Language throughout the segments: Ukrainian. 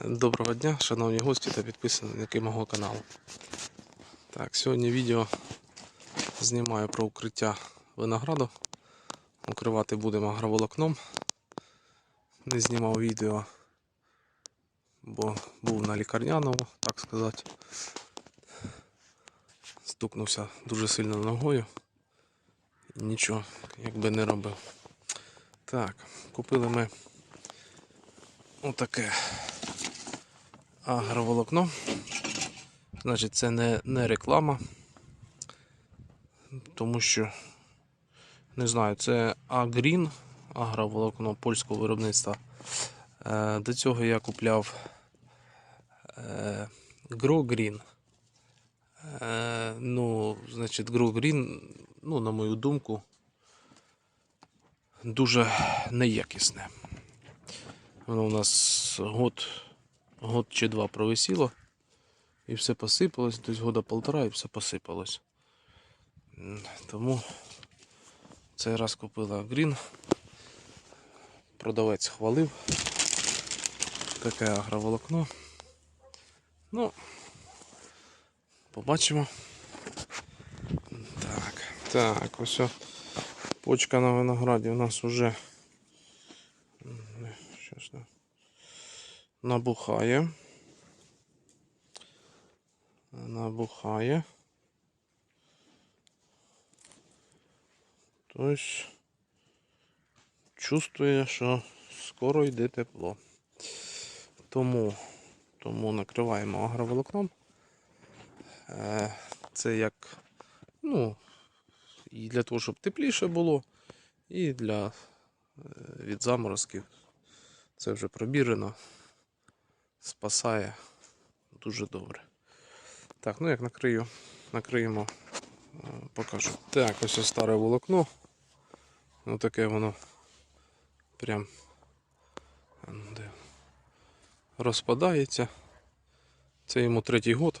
Доброго дня, шановні гості та підписники мого каналу. Так, сьогодні відео знімаю про укриття винограду. Укривати будемо агроволокном. Не знімав відео, бо був на лікарняному, так сказати. Стукнувся дуже сильно ногою. Нічого, якби не робив. Так, купили ми отаке агроволокно. Значить, це не, не реклама, тому що, не знаю, це Агрін, агроволокно польського виробництва. Е, до цього я купляв е, Green. Е, ну, значить, Green, ну, на мою думку, дуже неякісне. Воно у нас год год чи два провисіло і все посипалось, десь года полтора і все посипалось. Тому цей раз купила Грін. Продавець хвалив. Таке агроволокно. Ну, побачимо. Так, так, ось почка на винограді у нас уже Щас, да. Набухає. Набухає. Тобто чувствує, що скоро йде тепло. Тому, тому накриваємо агроволокном. Е, Це як, ну, і для того, щоб тепліше було, і для е, від заморозків. Це вже пробірено. Спасає дуже добре. Так, ну як накрию, накриємо, е, покажу. Так, ось ось старе волокно. Ну таке воно прям ну, розпадається. Це йому третій год.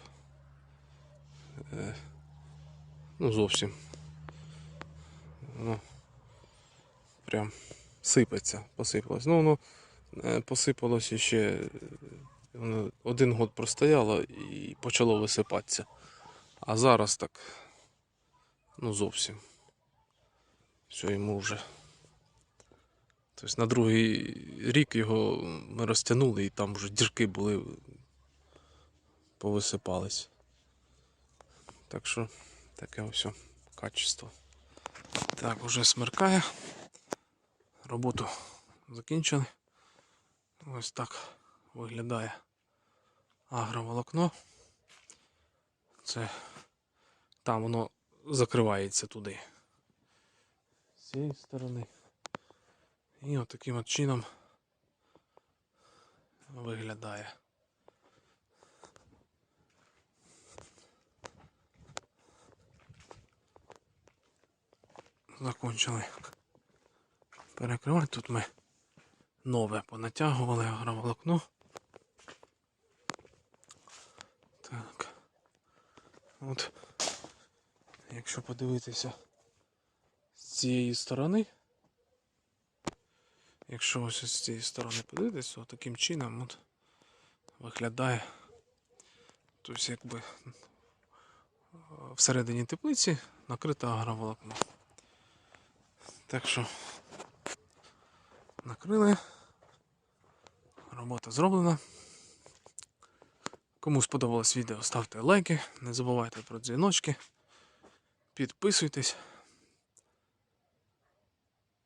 Е, Ну, зовсім. Воно прям сипеться, посипалось. Ну, воно е, посипалося ще. Один год простояло і почало висипатися. А зараз так. Ну зовсім. Все йому вже. Тобто на другий рік його ми розтягнули і там вже дірки були, повисипались. Так що таке ось качество. Так, уже смеркає. Роботу закінчили. Ось так виглядає агроволокно. Це там воно закривається туди. З цієї сторони. І от таким от чином виглядає. Закончили перекривати. Тут ми нове понатягували агроволокно. Так. От. Якщо подивитися з цієї сторони. Якщо ось з цієї сторони подивитися, то таким чином от виглядає. Тобто якби е, всередині теплиці накрита агроволокно. Так що накрили. Робота зроблена. Кому сподобалось відео, ставте лайки, не забувайте про дзвіночки, підписуйтесь.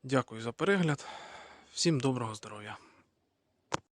Дякую за перегляд. Всім доброго здоров'я!